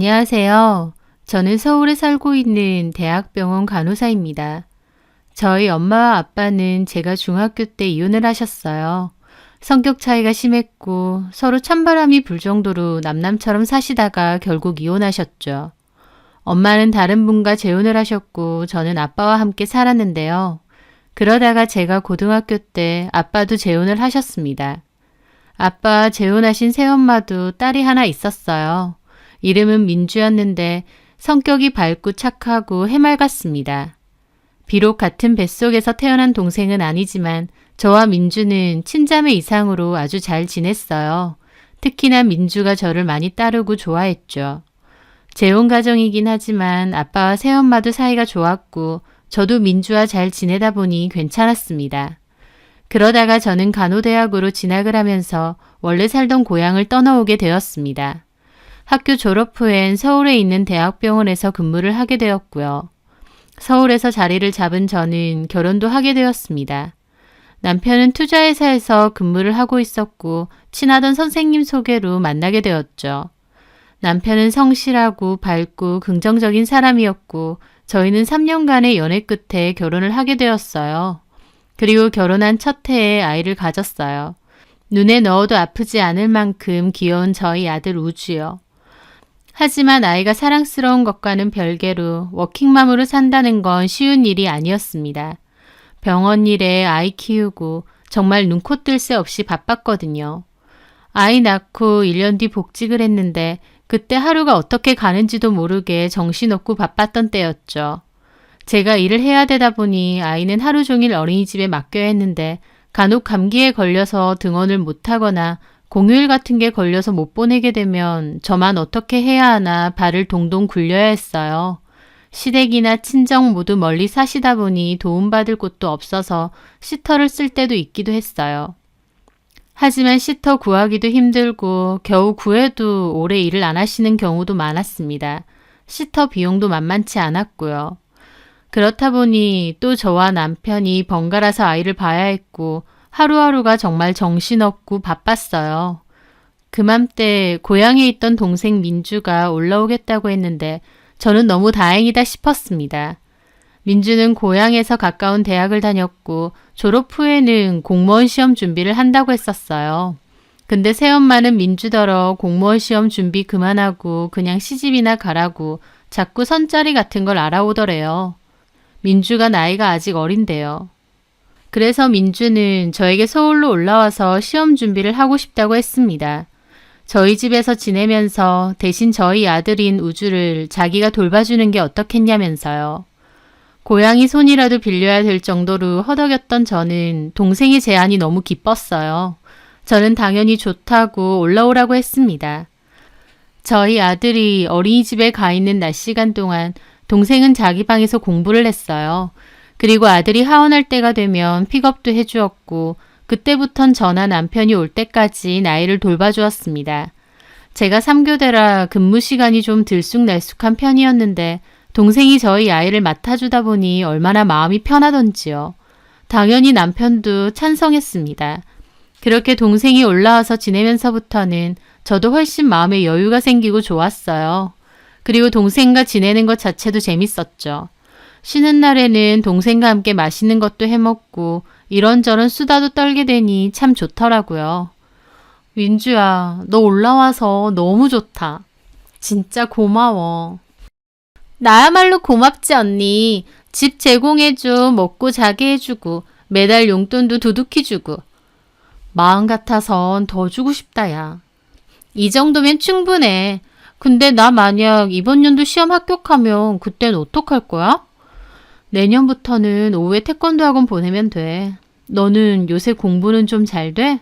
안녕하세요. 저는 서울에 살고 있는 대학병원 간호사입니다. 저희 엄마와 아빠는 제가 중학교 때 이혼을 하셨어요. 성격 차이가 심했고 서로 찬바람이 불 정도로 남남처럼 사시다가 결국 이혼하셨죠. 엄마는 다른 분과 재혼을 하셨고 저는 아빠와 함께 살았는데요. 그러다가 제가 고등학교 때 아빠도 재혼을 하셨습니다. 아빠 재혼하신 새엄마도 딸이 하나 있었어요. 이름은 민주였는데 성격이 밝고 착하고 해맑았습니다. 비록 같은 뱃속에서 태어난 동생은 아니지만 저와 민주는 친자매 이상으로 아주 잘 지냈어요. 특히나 민주가 저를 많이 따르고 좋아했죠. 재혼 가정이긴 하지만 아빠와 새엄마도 사이가 좋았고 저도 민주와 잘 지내다 보니 괜찮았습니다. 그러다가 저는 간호대학으로 진학을 하면서 원래 살던 고향을 떠나오게 되었습니다. 학교 졸업 후엔 서울에 있는 대학병원에서 근무를 하게 되었고요. 서울에서 자리를 잡은 저는 결혼도 하게 되었습니다. 남편은 투자회사에서 근무를 하고 있었고 친하던 선생님 소개로 만나게 되었죠. 남편은 성실하고 밝고 긍정적인 사람이었고 저희는 3년간의 연애 끝에 결혼을 하게 되었어요. 그리고 결혼한 첫 해에 아이를 가졌어요. 눈에 넣어도 아프지 않을 만큼 귀여운 저희 아들 우주요. 하지만 아이가 사랑스러운 것과는 별개로 워킹맘으로 산다는 건 쉬운 일이 아니었습니다. 병원 일에 아이 키우고 정말 눈코 뜰 새 없이 바빴거든요. 아이 낳고 1년 뒤 복직을 했는데 그때 하루가 어떻게 가는지도 모르게 정신없고 바빴던 때였죠. 제가 일을 해야 되다 보니 아이는 하루 종일 어린이집에 맡겨야 했는데 간혹 감기에 걸려서 등원을 못하거나 공휴일 같은 게 걸려서 못 보내게 되면 저만 어떻게 해야 하나 발을 동동 굴려야 했어요. 시댁이나 친정 모두 멀리 사시다 보니 도움받을 곳도 없어서 시터를 쓸 때도 있기도 했어요. 하지만 시터 구하기도 힘들고 겨우 구해도 오래 일을 안 하시는 경우도 많았습니다. 시터 비용도 만만치 않았고요. 그렇다 보니 또 저와 남편이 번갈아서 아이를 봐야 했고 하루하루가 정말 정신없고 바빴어요. 그맘때 고향에 있던 동생 민주가 올라오겠다고 했는데 저는 너무 다행이다 싶었습니다. 민주는 고향에서 가까운 대학을 다녔고 졸업 후에는 공무원 시험 준비를 한다고 했었어요. 근데 새엄마는 민주더러 공무원 시험 준비 그만하고 그냥 시집이나 가라고 자꾸 선짜리 같은 걸 알아오더래요. 민주가 나이가 아직 어린데요. 그래서 민주는 저에게 서울로 올라와서 시험 준비를 하고 싶다고 했습니다. 저희 집에서 지내면서 대신 저희 아들인 우주를 자기가 돌봐주는 게 어떻겠냐면서요. 고양이 손이라도 빌려야 될 정도로 허덕였던 저는 동생의 제안이 너무 기뻤어요. 저는 당연히 좋다고 올라오라고 했습니다. 저희 아들이 어린이집에 가 있는 낮 시간 동안 동생은 자기 방에서 공부를 했어요. 그리고 아들이 하원할 때가 되면 픽업도 해주었고 그때부턴 저나 남편이 올 때까지 나이를 돌봐주었습니다. 제가 3교대라 근무 시간이 좀 들쑥날쑥한 편이었는데 동생이 저희 아이를 맡아주다 보니 얼마나 마음이 편하던지요. 당연히 남편도 찬성했습니다. 그렇게 동생이 올라와서 지내면서부터는 저도 훨씬 마음에 여유가 생기고 좋았어요. 그리고 동생과 지내는 것 자체도 재밌었죠. 쉬는 날에는 동생과 함께 맛있는 것도 해먹고 이런저런 수다도 떨게 되니 참 좋더라고요. 민주야, 너 올라와서 너무 좋다. 진짜 고마워. 나야말로 고맙지, 언니. 집 제공해줘, 먹고 자게 해주고, 매달 용돈도 두둑히 주고. 마음 같아선 더 주고 싶다, 야. 이 정도면 충분해. 근데 나 만약 이번 연도 시험 합격하면 그땐 어떡할 거야? 내년부터는 오후에 태권도 학원 보내면 돼. 너는 요새 공부는 좀 잘 돼?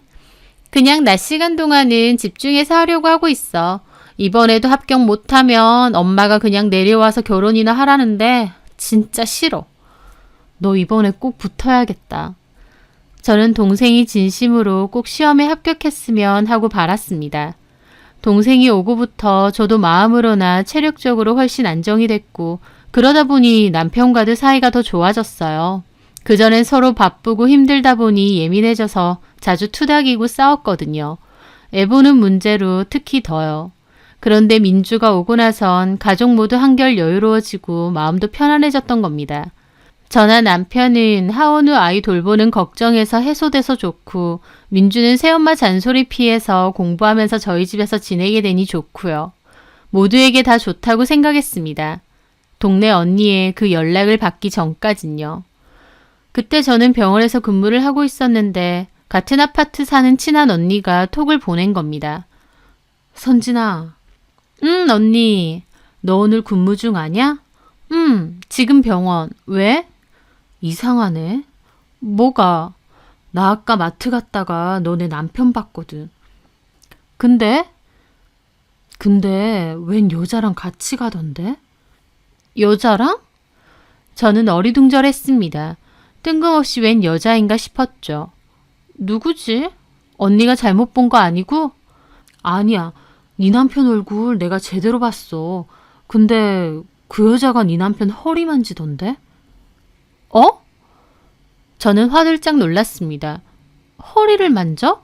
그냥 낮 시간 동안은 집중해서 하려고 하고 있어. 이번에도 합격 못하면 엄마가 그냥 내려와서 결혼이나 하라는데 진짜 싫어. 너 이번에 꼭 붙어야겠다. 저는 동생이 진심으로 꼭 시험에 합격했으면 하고 바랐습니다. 동생이 오고부터 저도 마음으로나 체력적으로 훨씬 안정이 됐고 그러다 보니 남편과도 사이가 더 좋아졌어요. 그전엔 서로 바쁘고 힘들다 보니 예민해져서 자주 투닥이고 싸웠거든요. 애보는 문제로 특히 더요. 그런데 민주가 오고 나선 가족 모두 한결 여유로워지고 마음도 편안해졌던 겁니다. 저나 남편은 하원 후 아이 돌보는 걱정에서 해소돼서 좋고 민주는 새엄마 잔소리 피해서 공부하면서 저희 집에서 지내게 되니 좋고요. 모두에게 다 좋다고 생각했습니다. 동네 언니의 그 연락을 받기 전까진요. 그때 저는 병원에서 근무를 하고 있었는데 같은 아파트 사는 친한 언니가 톡을 보낸 겁니다. 선진아. 응, 언니. 너 오늘 근무 중 아냐? 응, 지금 병원. 왜? 이상하네. 뭐가? 나 아까 마트 갔다가 너네 남편 봤거든. 근데? 근데 웬 여자랑 같이 가던데? 여자랑? 저는 어리둥절했습니다. 뜬금없이 웬 여자인가 싶었죠. 누구지? 언니가 잘못 본 거 아니고? 아니야. 네 남편 얼굴 내가 제대로 봤어. 근데 그 여자가 네 남편 허리 만지던데? 어? 저는 화들짝 놀랐습니다. 허리를 만져?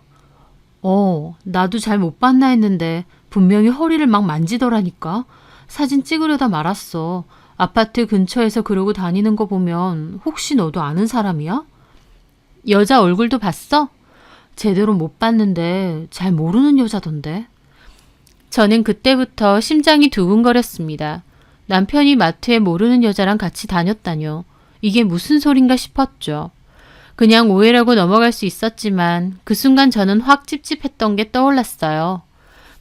어, 나도 잘 못 봤나 했는데 분명히 허리를 막 만지더라니까. 사진 찍으려다 말았어. 아파트 근처에서 그러고 다니는 거 보면 혹시 너도 아는 사람이야? 여자 얼굴도 봤어? 제대로 못 봤는데 잘 모르는 여자던데. 저는 그때부터 심장이 두근거렸습니다. 남편이 마트에 모르는 여자랑 같이 다녔다뇨. 이게 무슨 소린가 싶었죠. 그냥 오해라고 넘어갈 수 있었지만 그 순간 저는 확 찝찝했던 게 떠올랐어요.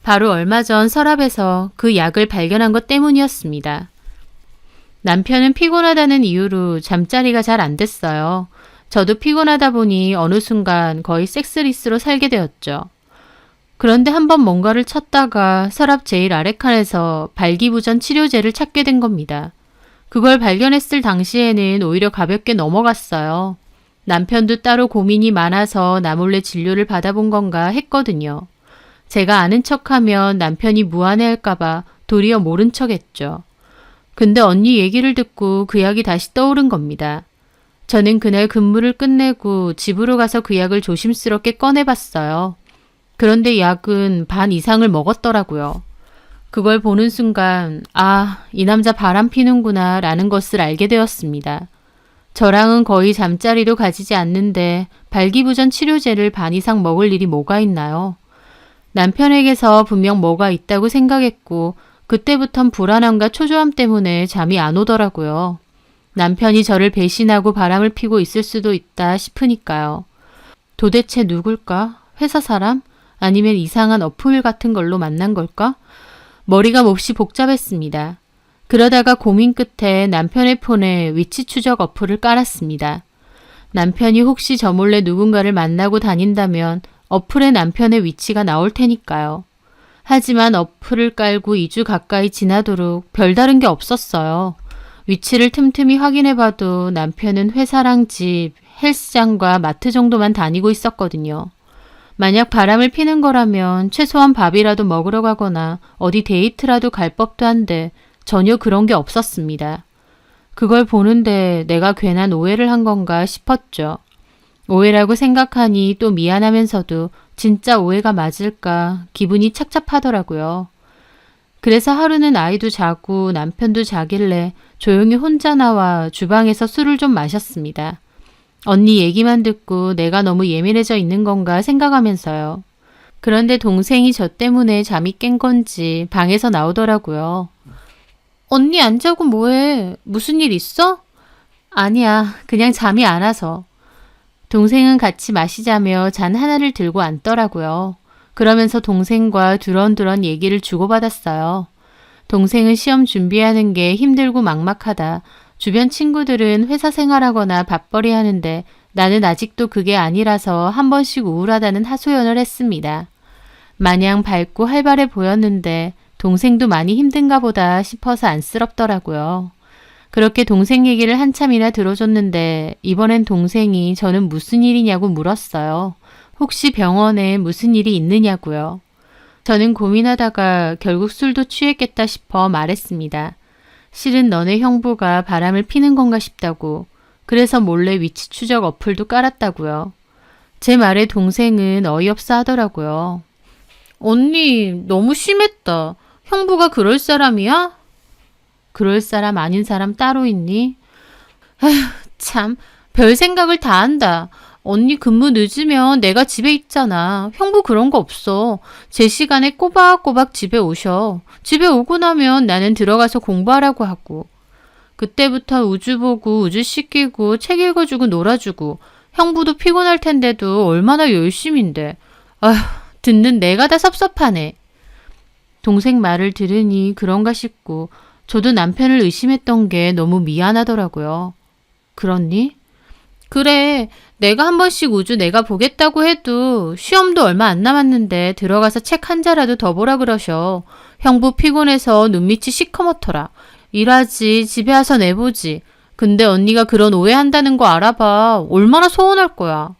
바로 얼마 전 서랍에서 그 약을 발견한 것 때문이었습니다. 남편은 피곤하다는 이유로 잠자리가 잘 안 됐어요. 저도 피곤하다 보니 어느 순간 거의 섹스리스로 살게 되었죠. 그런데 한번 뭔가를 찾다가 서랍 제일 아래 칸에서 발기부전 치료제를 찾게 된 겁니다. 그걸 발견했을 당시에는 오히려 가볍게 넘어갔어요. 남편도 따로 고민이 많아서 나 몰래 진료를 받아본 건가 했거든요. 제가 아는 척하면 남편이 무안해할까봐 도리어 모른 척 했죠. 근데 언니 얘기를 듣고 그 약이 다시 떠오른 겁니다. 저는 그날 근무를 끝내고 집으로 가서 그 약을 조심스럽게 꺼내봤어요. 그런데 약은 반 이상을 먹었더라고요. 그걸 보는 순간, 아, 이 남자 바람 피는구나 라는 것을 알게 되었습니다. 저랑은 거의 잠자리도 가지지 않는데 발기부전 치료제를 반 이상 먹을 일이 뭐가 있나요? 남편에게서 분명 뭐가 있다고 생각했고 그때부턴 불안함과 초조함 때문에 잠이 안 오더라고요. 남편이 저를 배신하고 바람을 피고 있을 수도 있다 싶으니까요. 도대체 누굴까? 회사 사람? 아니면 이상한 어플 같은 걸로 만난 걸까? 머리가 몹시 복잡했습니다. 그러다가 고민 끝에 남편의 폰에 위치 추적 어플을 깔았습니다. 남편이 혹시 저 몰래 누군가를 만나고 다닌다면 어플에 남편의 위치가 나올 테니까요. 하지만 어플을 깔고 2주 가까이 지나도록 별다른 게 없었어요. 위치를 틈틈이 확인해봐도 남편은 회사랑 집, 헬스장과 마트 정도만 다니고 있었거든요. 만약 바람을 피는 거라면 최소한 밥이라도 먹으러 가거나 어디 데이트라도 갈 법도 한데 전혀 그런 게 없었습니다. 그걸 보는데 내가 괜한 오해를 한 건가 싶었죠. 오해라고 생각하니 또 미안하면서도 진짜 오해가 맞을까 기분이 착잡하더라고요. 그래서 하루는 아이도 자고 남편도 자길래 조용히 혼자 나와 주방에서 술을 좀 마셨습니다. 언니 얘기만 듣고 내가 너무 예민해져 있는 건가 생각하면서요. 그런데 동생이 저 때문에 잠이 깬 건지 방에서 나오더라고요. 언니 안 자고 뭐해? 무슨 일 있어? 아니야, 그냥 잠이 안 와서. 동생은 같이 마시자며 잔 하나를 들고 앉더라고요. 그러면서 동생과 두런두런 얘기를 주고받았어요. 동생은 시험 준비하는 게 힘들고 막막하다. 주변 친구들은 회사 생활하거나 밥벌이 하는데 나는 아직도 그게 아니라서 한 번씩 우울하다는 하소연을 했습니다. 마냥 밝고 활발해 보였는데 동생도 많이 힘든가 보다 싶어서 안쓰럽더라고요. 그렇게 동생 얘기를 한참이나 들어줬는데 이번엔 동생이 저는 무슨 일이냐고 물었어요. 혹시 병원에 무슨 일이 있느냐고요. 저는 고민하다가 결국 술도 취했겠다 싶어 말했습니다. 실은 너네 형부가 바람을 피는 건가 싶다고. 그래서 몰래 위치 추적 어플도 깔았다고요. 제 말에 동생은 어이없어 하더라고요. 언니, 너무 심했다. 형부가 그럴 사람이야? 그럴 사람 아닌 사람 따로 있니? 에휴, 참, 별 생각을 다 한다. 언니 근무 늦으면 내가 집에 있잖아. 형부 그런 거 없어. 제 시간에 꼬박꼬박 집에 오셔. 집에 오고 나면 나는 들어가서 공부하라고 하고. 그때부터 우주 보고 우주 씻기고 책 읽어주고 놀아주고 형부도 피곤할 텐데도 얼마나 열심인데. 아휴, 듣는 내가 다 섭섭하네. 동생 말을 들으니 그런가 싶고 저도 남편을 의심했던 게 너무 미안하더라고요. 그렇니? 그래, 내가 한 번씩 우주 내가 보겠다고 해도 시험도 얼마 안 남았는데 들어가서 책 한 자라도 더 보라 그러셔. 형부 피곤해서 눈밑이 시커멓더라. 일하지, 집에 와서 내보지. 근데 언니가 그런 오해한다는 거 알아봐. 얼마나 서운할 거야.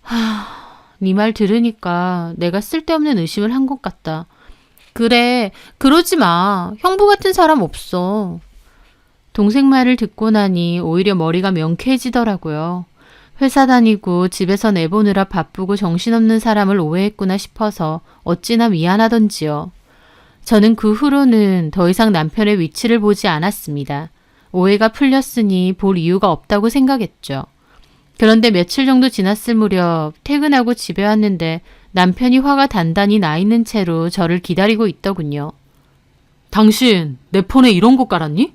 하, 네 말 들으니까 내가 쓸데없는 의심을 한 것 같다. 그래, 그러지 마. 형부 같은 사람 없어. 동생 말을 듣고 나니 오히려 머리가 명쾌해지더라고요. 회사 다니고 집에서 내보느라 바쁘고 정신없는 사람을 오해했구나 싶어서 어찌나 미안하던지요. 저는 그 후로는 더 이상 남편의 위치를 보지 않았습니다. 오해가 풀렸으니 볼 이유가 없다고 생각했죠. 그런데 며칠 정도 지났을 무렵 퇴근하고 집에 왔는데 남편이 화가 단단히 나 있는 채로 저를 기다리고 있더군요. 당신 내 폰에 이런 거 깔았니?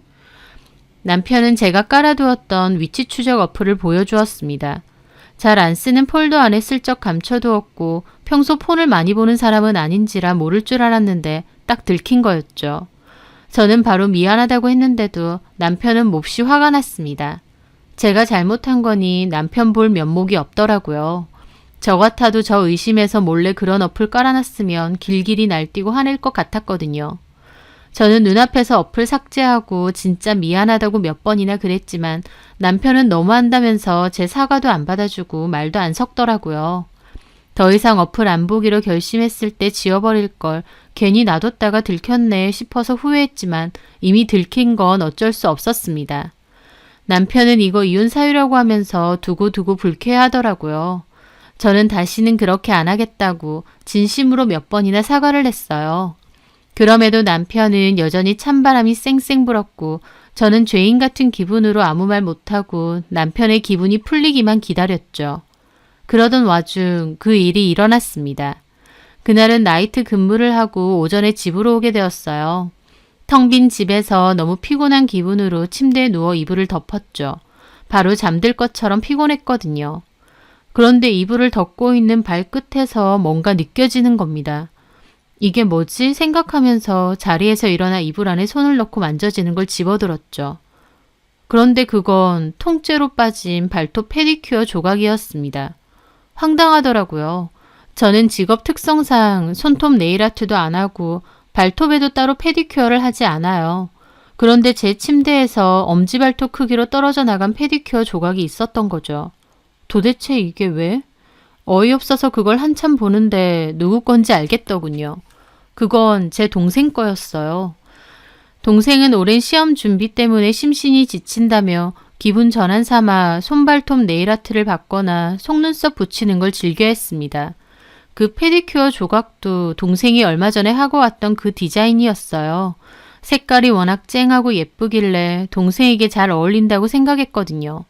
남편은 제가 깔아두었던 위치 추적 어플을 보여주었습니다. 잘 안 쓰는 폴더 안에 슬쩍 감춰두었고 평소 폰을 많이 보는 사람은 아닌지라 모를 줄 알았는데 딱 들킨 거였죠. 저는 바로 미안하다고 했는데도 남편은 몹시 화가 났습니다. 제가 잘못한 거니 남편 볼 면목이 없더라고요. 저 같아도 저 의심해서 몰래 그런 어플 깔아놨으면 길길이 날뛰고 화낼 것 같았거든요. 저는 눈앞에서 어플 삭제하고 진짜 미안하다고 몇 번이나 그랬지만 남편은 너무한다면서 제 사과도 안 받아주고 말도 안 섞더라고요. 더 이상 어플 안 보기로 결심했을 때 지워버릴 걸 괜히 놔뒀다가 들켰네 싶어서 후회했지만 이미 들킨 건 어쩔 수 없었습니다. 남편은 이거 이혼 사유라고 하면서 두고두고 불쾌하더라고요. 저는 다시는 그렇게 안 하겠다고 진심으로 몇 번이나 사과를 했어요. 그럼에도 남편은 여전히 찬바람이 쌩쌩 불었고 저는 죄인 같은 기분으로 아무 말 못하고 남편의 기분이 풀리기만 기다렸죠. 그러던 와중 그 일이 일어났습니다. 그날은 나이트 근무를 하고 오전에 집으로 오게 되었어요. 텅 빈 집에서 너무 피곤한 기분으로 침대에 누워 이불을 덮었죠. 바로 잠들 것처럼 피곤했거든요. 그런데 이불을 덮고 있는 발끝에서 뭔가 느껴지는 겁니다. 이게 뭐지? 생각하면서 자리에서 일어나 이불 안에 손을 넣고 만져지는 걸 집어들었죠. 그런데 그건 통째로 빠진 발톱 페디큐어 조각이었습니다. 황당하더라고요. 저는 직업 특성상 손톱 네일 아트도 안 하고 발톱에도 따로 페디큐어를 하지 않아요. 그런데 제 침대에서 엄지발톱 크기로 떨어져 나간 페디큐어 조각이 있었던 거죠. 도대체 이게 왜? 어이없어서 그걸 한참 보는데 누구 건지 알겠더군요. 그건 제 동생 거였어요. 동생은 오랜 시험 준비 때문에 심신이 지친다며 기분 전환 삼아 손발톱 네일 아트를 받거나 속눈썹 붙이는 걸 즐겨 했습니다. 그 페디큐어 조각도 동생이 얼마 전에 하고 왔던 그 디자인이었어요. 색깔이 워낙 쨍하고 예쁘길래 동생에게 잘 어울린다고 생각했거든요.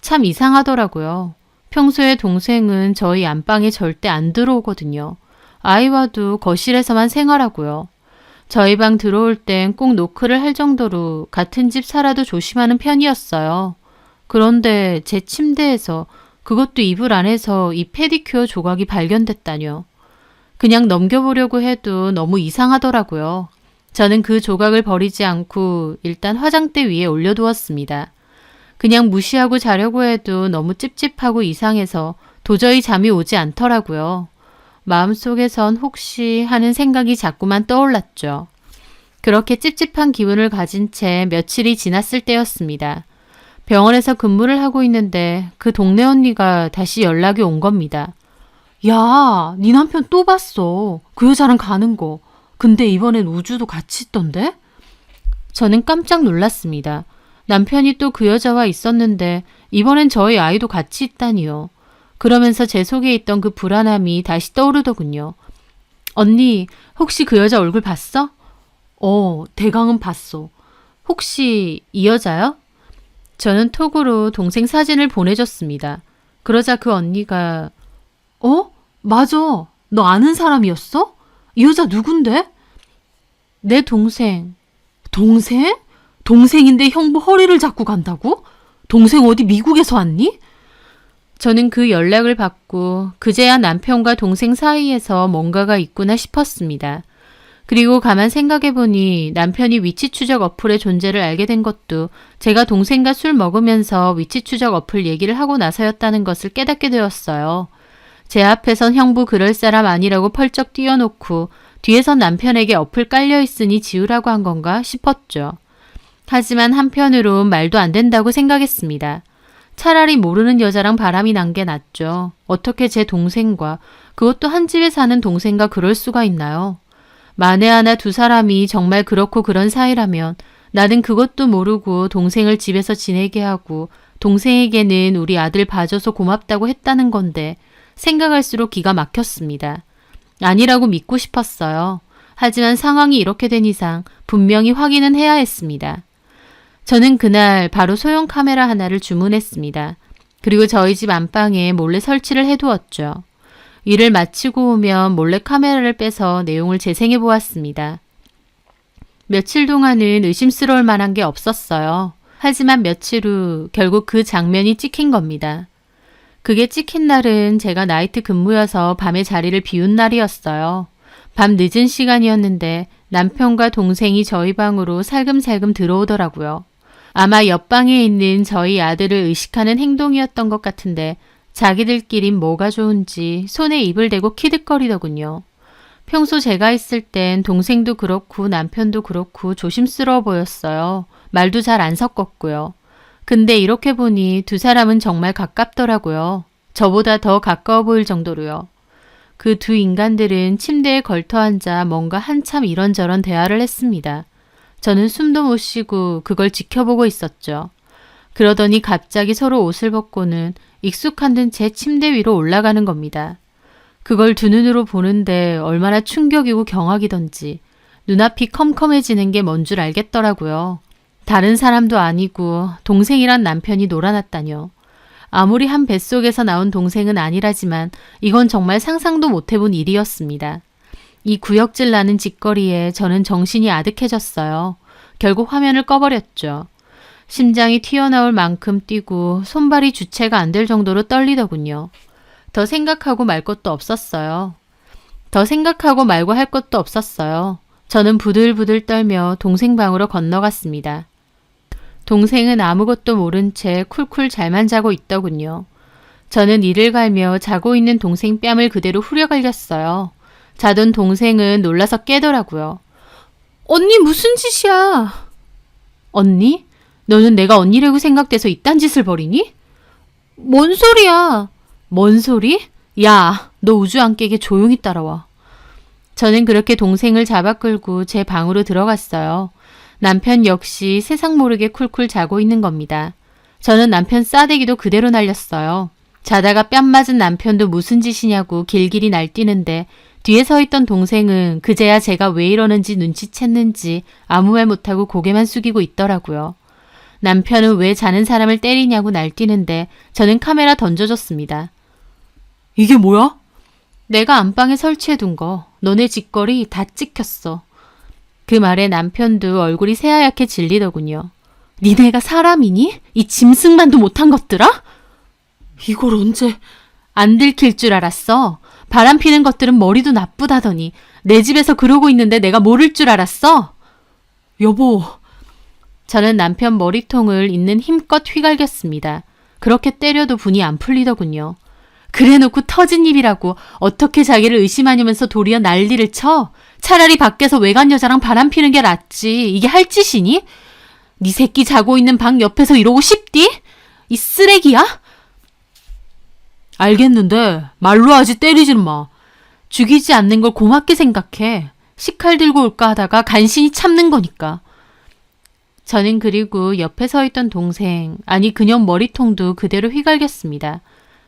참 이상하더라고요. 평소에 동생은 저희 안방에 절대 안 들어오거든요. 아이와도 거실에서만 생활하고요. 저희 방 들어올 땐 꼭 노크를 할 정도로 같은 집 살아도 조심하는 편이었어요. 그런데 제 침대에서 그것도 이불 안에서 이 페디큐어 조각이 발견됐다뇨. 그냥 넘겨보려고 해도 너무 이상하더라고요. 저는 그 조각을 버리지 않고 일단 화장대 위에 올려두었습니다. 그냥 무시하고 자려고 해도 너무 찝찝하고 이상해서 도저히 잠이 오지 않더라고요. 마음속에선 혹시 하는 생각이 자꾸만 떠올랐죠. 그렇게 찝찝한 기분을 가진 채 며칠이 지났을 때였습니다. 병원에서 근무를 하고 있는데 그 동네 언니가 다시 연락이 온 겁니다. 야, 네 남편 또 봤어. 그 여자랑 가는 거. 근데 이번엔 우주도 같이 있던데? 저는 깜짝 놀랐습니다. 남편이 또 그 여자와 있었는데 이번엔 저희 아이도 같이 있다니요. 그러면서 제 속에 있던 그 불안함이 다시 떠오르더군요. 언니, 혹시 그 여자 얼굴 봤어? 어, 대강은 봤어. 혹시 이 여자요? 저는 톡으로 동생 사진을 보내줬습니다. 그러자 그 언니가 어? 맞아. 너 아는 사람이었어? 이 여자 누군데? 내 동생, 동생? 동생인데 형부 허리를 잡고 간다고? 동생 어디 미국에서 왔니? 저는 그 연락을 받고 그제야 남편과 동생 사이에서 뭔가가 있구나 싶었습니다. 그리고 가만 생각해보니 남편이 위치 추적 어플의 존재를 알게 된 것도 제가 동생과 술 먹으면서 위치 추적 어플 얘기를 하고 나서였다는 것을 깨닫게 되었어요. 제 앞에선 형부 그럴 사람 아니라고 펄쩍 뛰어놓고 뒤에선 남편에게 어플 깔려 있으니 지우라고 한 건가 싶었죠. 하지만 한편으론 말도 안 된다고 생각했습니다. 차라리 모르는 여자랑 바람이 난 게 낫죠. 어떻게 제 동생과 그것도 한 집에 사는 동생과 그럴 수가 있나요? 만에 하나 두 사람이 정말 그렇고 그런 사이라면 나는 그것도 모르고 동생을 집에서 지내게 하고 동생에게는 우리 아들 봐줘서 고맙다고 했다는 건데 생각할수록 기가 막혔습니다. 아니라고 믿고 싶었어요. 하지만 상황이 이렇게 된 이상 분명히 확인은 해야 했습니다. 저는 그날 바로 소형 카메라 하나를 주문했습니다. 그리고 저희 집 안방에 몰래 설치를 해두었죠. 일을 마치고 오면 몰래 카메라를 빼서 내용을 재생해 보았습니다. 며칠 동안은 의심스러울 만한 게 없었어요. 하지만 며칠 후 결국 그 장면이 찍힌 겁니다. 그게 찍힌 날은 제가 나이트 근무여서 밤에 자리를 비운 날이었어요. 밤 늦은 시간이었는데 남편과 동생이 저희 방으로 살금살금 들어오더라고요. 아마 옆방에 있는 저희 아들을 의식하는 행동이었던 것 같은데 자기들끼린 뭐가 좋은지 손에 입을 대고 키득거리더군요. 평소 제가 있을 땐 동생도 그렇고 남편도 그렇고 조심스러워 보였어요. 말도 잘 안 섞었고요. 근데 이렇게 보니 두 사람은 정말 가깝더라고요. 저보다 더 가까워 보일 정도로요. 그 두 인간들은 침대에 걸터 앉아 뭔가 한참 이런저런 대화를 했습니다. 저는 숨도 못 쉬고 그걸 지켜보고 있었죠. 그러더니 갑자기 서로 옷을 벗고는 익숙한 듯 제 침대 위로 올라가는 겁니다. 그걸 두 눈으로 보는데 얼마나 충격이고 경악이던지 눈앞이 컴컴해지는 게 뭔 줄 알겠더라고요. 다른 사람도 아니고 동생이란 남편이 놀아났다뇨. 아무리 한 뱃속에서 나온 동생은 아니라지만 이건 정말 상상도 못 해본 일이었습니다. 이 구역질 나는 짓거리에 저는 정신이 아득해졌어요. 결국 화면을 꺼버렸죠. 심장이 튀어나올 만큼 뛰고 손발이 주체가 안 될 정도로 떨리더군요. 더 생각하고 말 것도 없었어요. 더 생각하고 말고 할 것도 없었어요. 저는 부들부들 떨며 동생 방으로 건너갔습니다. 동생은 아무것도 모른 채 쿨쿨 잘만 자고 있더군요. 저는 이를 갈며 자고 있는 동생 뺨을 그대로 후려갈겼어요. 자던 동생은 놀라서 깨더라고요. 언니 무슨 짓이야? 언니? 너는 내가 언니라고 생각돼서 이딴 짓을 벌이니? 뭔 소리야? 뭔 소리? 야, 너 우주 안 깨게 조용히 따라와. 저는 그렇게 동생을 잡아 끌고 제 방으로 들어갔어요. 남편 역시 세상 모르게 쿨쿨 자고 있는 겁니다. 저는 남편 싸대기도 그대로 날렸어요. 자다가 뺨 맞은 남편도 무슨 짓이냐고 길길이 날뛰는데 뒤에 서 있던 동생은 그제야 제가 왜 이러는지 눈치챘는지 아무 말 못하고 고개만 숙이고 있더라고요. 남편은 왜 자는 사람을 때리냐고 날뛰는데 저는 카메라 던져줬습니다. 이게 뭐야? 내가 안방에 설치해둔 거. 너네 짓거리 다 찍혔어. 그 말에 남편도 얼굴이 새하얗게 질리더군요. 니네가 사람이니? 이 짐승만도 못한 것들아? 이걸 언제? 안 들킬 줄 알았어. 바람 피는 것들은 머리도 나쁘다더니 내 집에서 그러고 있는데 내가 모를 줄 알았어? 여보, 저는 남편 머리통을 있는 힘껏 휘갈겼습니다. 그렇게 때려도 분이 안 풀리더군요. 그래놓고 터진 입이라고 어떻게 자기를 의심하냐면서 도리어 난리를 쳐? 차라리 밖에서 외간 여자랑 바람 피는 게 낫지. 이게 할 짓이니? 네 새끼 자고 있는 방 옆에서 이러고 싶디? 이 쓰레기야? 알겠는데 말로 하지 때리지는 마. 죽이지 않는 걸 고맙게 생각해. 식칼 들고 올까 하다가 간신히 참는 거니까. 저는 그리고 옆에 서 있던 동생, 아니 그녀 머리통도 그대로 휘갈겼습니다.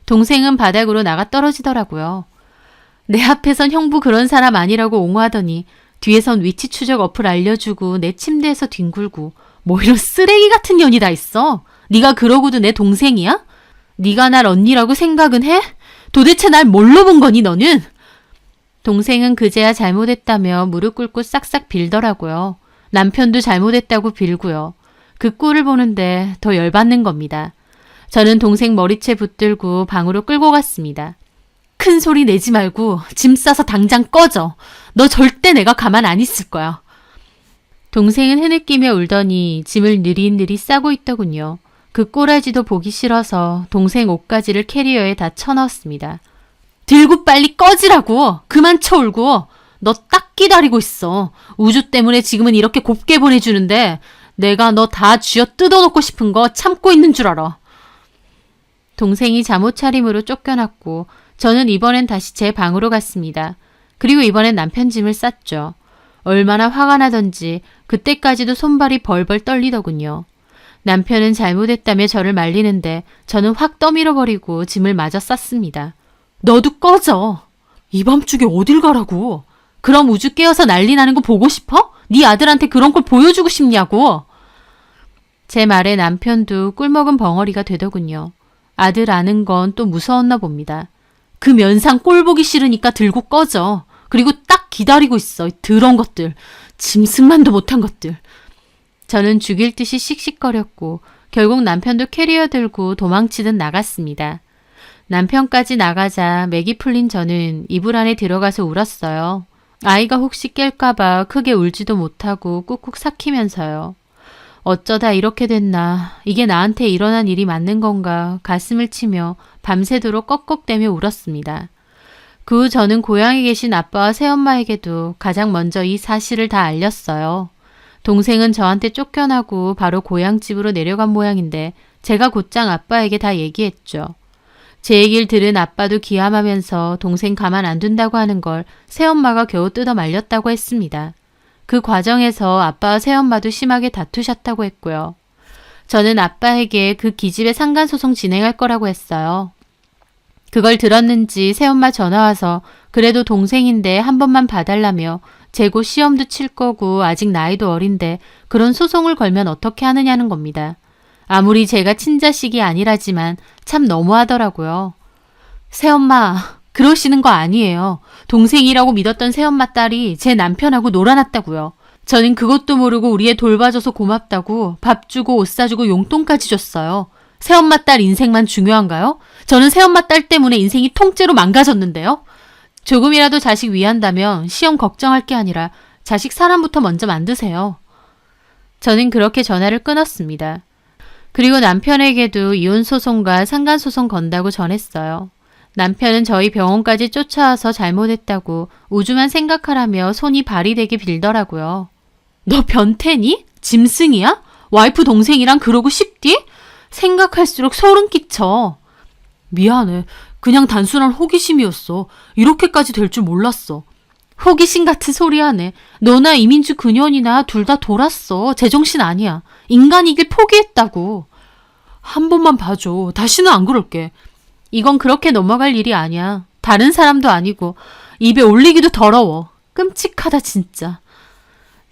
동생은 바닥으로 나가 떨어지더라고요. 내 앞에선 형부 그런 사람 아니라고 옹호하더니 뒤에선 위치 추적 어플 알려주고 내 침대에서 뒹굴고 뭐 이런 쓰레기 같은 년이 다 있어. 네가 그러고도 내 동생이야? 네가 날 언니라고 생각은 해? 도대체 날 뭘로 본 거니 너는? 동생은 그제야 잘못했다며 무릎 꿇고 싹싹 빌더라고요. 남편도 잘못했다고 빌고요. 그 꼴을 보는데 더 열받는 겁니다. 저는 동생 머리채 붙들고 방으로 끌고 갔습니다. 큰 소리 내지 말고 짐 싸서 당장 꺼져. 너 절대 내가 가만 안 있을 거야. 동생은 흐느끼며 울더니 짐을 느릿느릿 싸고 있더군요. 그 꼬라지도 보기 싫어서 동생 옷가지를 캐리어에 다 쳐넣었습니다. 들고 빨리 꺼지라고! 그만 쳐울고! 너 딱 기다리고 있어. 우주 때문에 지금은 이렇게 곱게 보내주는데 내가 너 다 쥐어 뜯어놓고 싶은 거 참고 있는 줄 알아. 동생이 잠옷 차림으로 쫓겨났고 저는 이번엔 다시 제 방으로 갔습니다. 그리고 이번엔 남편 짐을 쌌죠. 얼마나 화가 나던지 그때까지도 손발이 벌벌 떨리더군요. 남편은 잘못했다며 저를 말리는데 저는 확 떠밀어 버리고 짐을 마저 쌌습니다. 너도 꺼져. 이 밤 중에 어딜 가라고. 그럼 우주 깨어서 난리 나는 거 보고 싶어? 네 아들한테 그런 걸 보여주고 싶냐고. 제 말에 남편도 꿀먹은 벙어리가 되더군요. 아들 아는 건 또 무서웠나 봅니다. 그 면상 꼴 보기 싫으니까 들고 꺼져. 그리고 딱 기다리고 있어. 이 더러운 것들. 짐승만도 못한 것들. 저는 죽일 듯이 씩씩거렸고 결국 남편도 캐리어 들고 도망치듯 나갔습니다. 남편까지 나가자 맥이 풀린 저는 이불 안에 들어가서 울었어요. 아이가 혹시 깰까봐 크게 울지도 못하고 꾹꾹 삭히면서요. 어쩌다 이렇게 됐나, 이게 나한테 일어난 일이 맞는 건가 가슴을 치며 밤새도록 꺽꺽대며 울었습니다. 그 후 저는 고향에 계신 아빠와 새엄마에게도 가장 먼저 이 사실을 다 알렸어요. 동생은 저한테 쫓겨나고 바로 고향집으로 내려간 모양인데 제가 곧장 아빠에게 다 얘기했죠. 제 얘기를 들은 아빠도 기함하면서 동생 가만 안 둔다고 하는 걸 새엄마가 겨우 뜯어 말렸다고 했습니다. 그 과정에서 아빠와 새엄마도 심하게 다투셨다고 했고요. 저는 아빠에게 그 기집애 상간소송 진행할 거라고 했어요. 그걸 들었는지 새엄마 전화 와서 그래도 동생인데 한 번만 봐달라며 재고 시험도 칠 거고 아직 나이도 어린데 그런 소송을 걸면 어떻게 하느냐는 겁니다. 아무리 제가 친자식이 아니라지만 참 너무하더라고요. 새엄마, 그러시는 거 아니에요. 동생이라고 믿었던 새엄마 딸이 제 남편하고 놀아났다고요. 저는 그것도 모르고 우리애 돌봐줘서 고맙다고 밥 주고 옷 사주고 용돈까지 줬어요. 새엄마 딸 인생만 중요한가요? 저는 새엄마 딸 때문에 인생이 통째로 망가졌는데요. 조금이라도 자식 위한다면 시험 걱정할 게 아니라 자식 사람부터 먼저 만드세요. 저는 그렇게 전화를 끊었습니다. 그리고 남편에게도 이혼소송과 상간소송 건다고 전했어요. 남편은 저희 병원까지 쫓아와서 잘못했다고 우주만 생각하라며 손이 발이 되게 빌더라고요. 너 변태니? 짐승이야? 와이프 동생이랑 그러고 싶디? 생각할수록 소름 끼쳐. 미안해. 그냥 단순한 호기심이었어. 이렇게까지 될 줄 몰랐어. 호기심 같은 소리 하네. 너나 이민주 그년이나 둘 다 돌았어. 제정신 아니야. 인간이길 포기했다고. 한 번만 봐줘. 다시는 안 그럴게. 이건 그렇게 넘어갈 일이 아니야. 다른 사람도 아니고 입에 올리기도 더러워. 끔찍하다 진짜.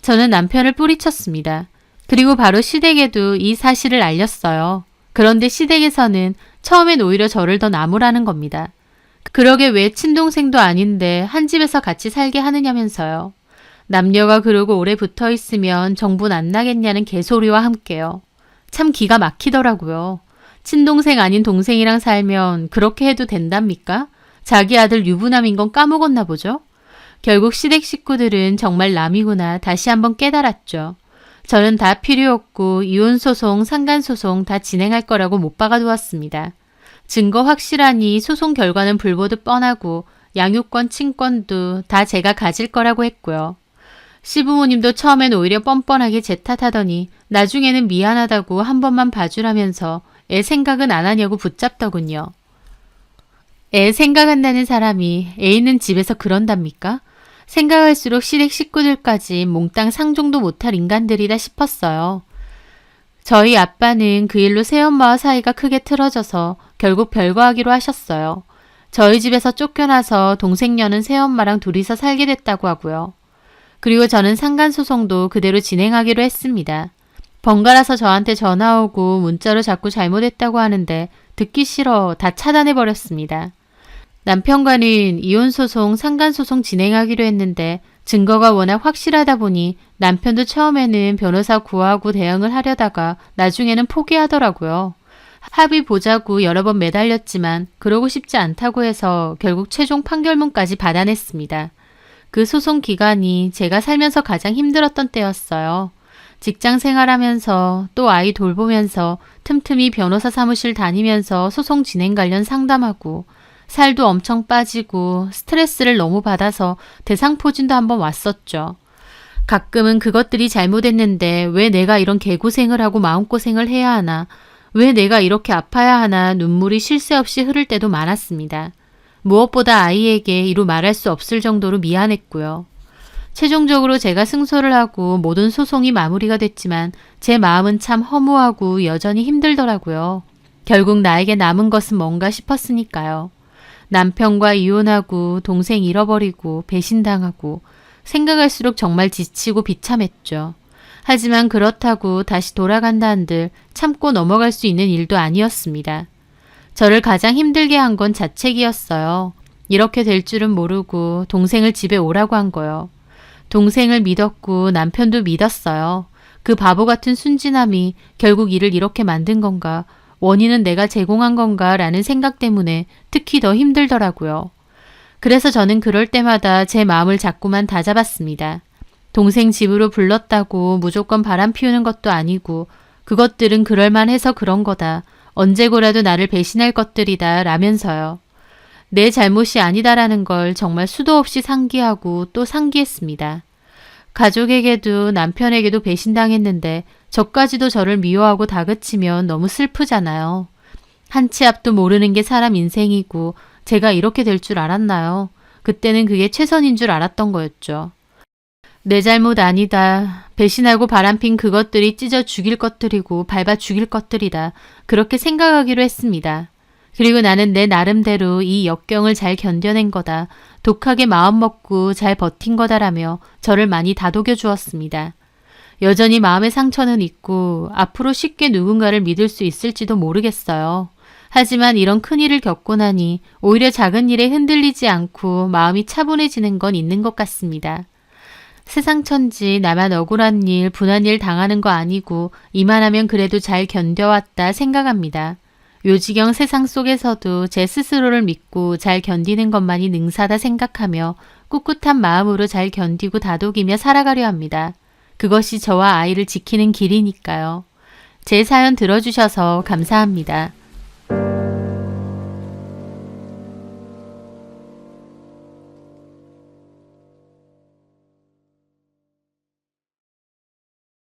저는 남편을 뿌리쳤습니다. 그리고 바로 시댁에도 이 사실을 알렸어요. 그런데 시댁에서는 처음엔 오히려 저를 더 나무라는 겁니다. 그러게 왜 친동생도 아닌데 한 집에서 같이 살게 하느냐면서요. 남녀가 그러고 오래 붙어 있으면 정분 안 나겠냐는 개소리와 함께요. 참 기가 막히더라고요. 친동생 아닌 동생이랑 살면 그렇게 해도 된답니까? 자기 아들 유부남인 건 까먹었나 보죠? 결국 시댁 식구들은 정말 남이구나 다시 한번 깨달았죠. 저는 다 필요 없고 이혼소송, 상간소송 다 진행할 거라고 못 박아두었습니다. 증거 확실하니 소송 결과는 불보듯 뻔하고 양육권, 친권도 다 제가 가질 거라고 했고요. 시부모님도 처음엔 오히려 뻔뻔하게 제 탓하더니 나중에는 미안하다고 한 번만 봐주라면서 애 생각은 안 하냐고 붙잡더군요. 애 생각한다는 사람이 애 있는 집에서 그런답니까? 생각할수록 시댁 식구들까지 몽땅 상종도 못할 인간들이다 싶었어요. 저희 아빠는 그 일로 새엄마와 사이가 크게 틀어져서 결국 별거하기로 하셨어요. 저희 집에서 쫓겨나서 동생녀는 새엄마랑 둘이서 살게 됐다고 하고요. 그리고 저는 상간소송도 그대로 진행하기로 했습니다. 번갈아서 저한테 전화 오고 문자로 자꾸 잘못했다고 하는데 듣기 싫어 다 차단해버렸습니다. 남편과는 이혼소송, 상간소송 진행하기로 했는데 증거가 워낙 확실하다 보니 남편도 처음에는 변호사 구하고 대응을 하려다가 나중에는 포기하더라고요. 합의 보자고 여러 번 매달렸지만 그러고 싶지 않다고 해서 결국 최종 판결문까지 받아냈습니다. 그 소송 기간이 제가 살면서 가장 힘들었던 때였어요. 직장 생활하면서 또 아이 돌보면서 틈틈이 변호사 사무실 다니면서 소송 진행 관련 상담하고 살도 엄청 빠지고 스트레스를 너무 받아서 대상포진도 한번 왔었죠. 가끔은 그것들이 잘못했는데 왜 내가 이런 개고생을 하고 마음고생을 해야 하나, 왜 내가 이렇게 아파야 하나 눈물이 쉴 새 없이 흐를 때도 많았습니다. 무엇보다 아이에게 이루 말할 수 없을 정도로 미안했고요. 최종적으로 제가 승소를 하고 모든 소송이 마무리가 됐지만 제 마음은 참 허무하고 여전히 힘들더라고요. 결국 나에게 남은 것은 뭔가 싶었으니까요. 남편과 이혼하고 동생 잃어버리고 배신당하고 생각할수록 정말 지치고 비참했죠. 하지만 그렇다고 다시 돌아간다 한들 참고 넘어갈 수 있는 일도 아니었습니다. 저를 가장 힘들게 한 건 자책이었어요. 이렇게 될 줄은 모르고 동생을 집에 오라고 한 거요. 동생을 믿었고 남편도 믿었어요. 그 바보 같은 순진함이 결국 일을 이렇게 만든 건가, 원인은 내가 제공한 건가 라는 생각 때문에 특히 더 힘들더라고요. 그래서 저는 그럴 때마다 제 마음을 자꾸만 다잡았습니다. 동생 집으로 불렀다고 무조건 바람 피우는 것도 아니고 그것들은 그럴만해서 그런 거다. 언제고라도 나를 배신할 것들이다 라면서요. 내 잘못이 아니다라는 걸 정말 수도 없이 상기하고 또 상기했습니다. 가족에게도 남편에게도 배신당했는데 저까지도 저를 미워하고 다그치면 너무 슬프잖아요. 한 치 앞도 모르는 게 사람 인생이고 제가 이렇게 될 줄 알았나요? 그때는 그게 최선인 줄 알았던 거였죠. 내 잘못 아니다. 배신하고 바람핀 그것들이 찢어 죽일 것들이고 밟아 죽일 것들이다. 그렇게 생각하기로 했습니다. 그리고 나는 내 나름대로 이 역경을 잘 견뎌낸 거다. 독하게 마음먹고 잘 버틴 거다라며 저를 많이 다독여 주었습니다. 여전히 마음의 상처는 있고 앞으로 쉽게 누군가를 믿을 수 있을지도 모르겠어요. 하지만 이런 큰 일을 겪고 나니 오히려 작은 일에 흔들리지 않고 마음이 차분해지는 건 있는 것 같습니다. 세상 천지 나만 억울한 일, 분한 일 당하는 거 아니고 이만하면 그래도 잘 견뎌왔다 생각합니다. 요지경 세상 속에서도 제 스스로를 믿고 잘 견디는 것만이 능사다 생각하며 꿋꿋한 마음으로 잘 견디고 다독이며 살아가려 합니다. 그것이 저와 아이를 지키는 길이니까요. 제 사연 들어주셔서 감사합니다.